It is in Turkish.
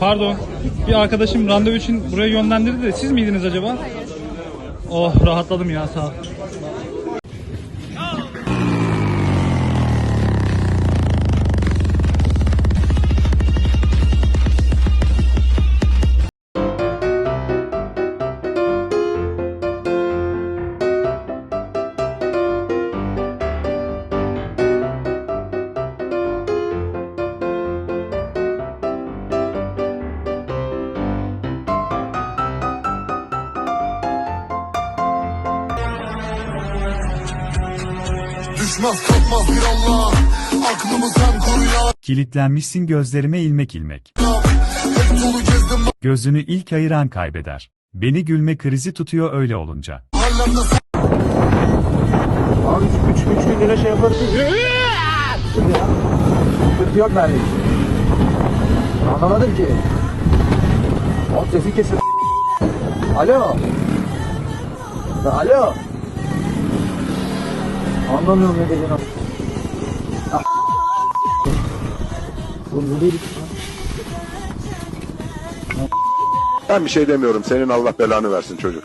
Pardon. Bir arkadaşım randevu için buraya yönlendirdi de siz miydiniz acaba? Oh rahatladım ya sağ ol. Düşmez kalkmaz bir Allah Aklımı sen koru ya Kilitlenmişsin gözlerime ilmek ilmek. Hep dolu gezdim Gözünü ilk ayıran kaybeder. Beni gülme krizi tutuyor öyle olunca. mahallemde sen Abi 3 3 gün yine şey yaparız. Sıkıntı yok benlik. Anlamadım ki. O sesi kesin. Alo. Alo. Anlamıyorum ne dediğini. Ah. Bu lan? Ben bir şey demiyorum. Senin Allah belanı versin çocuk.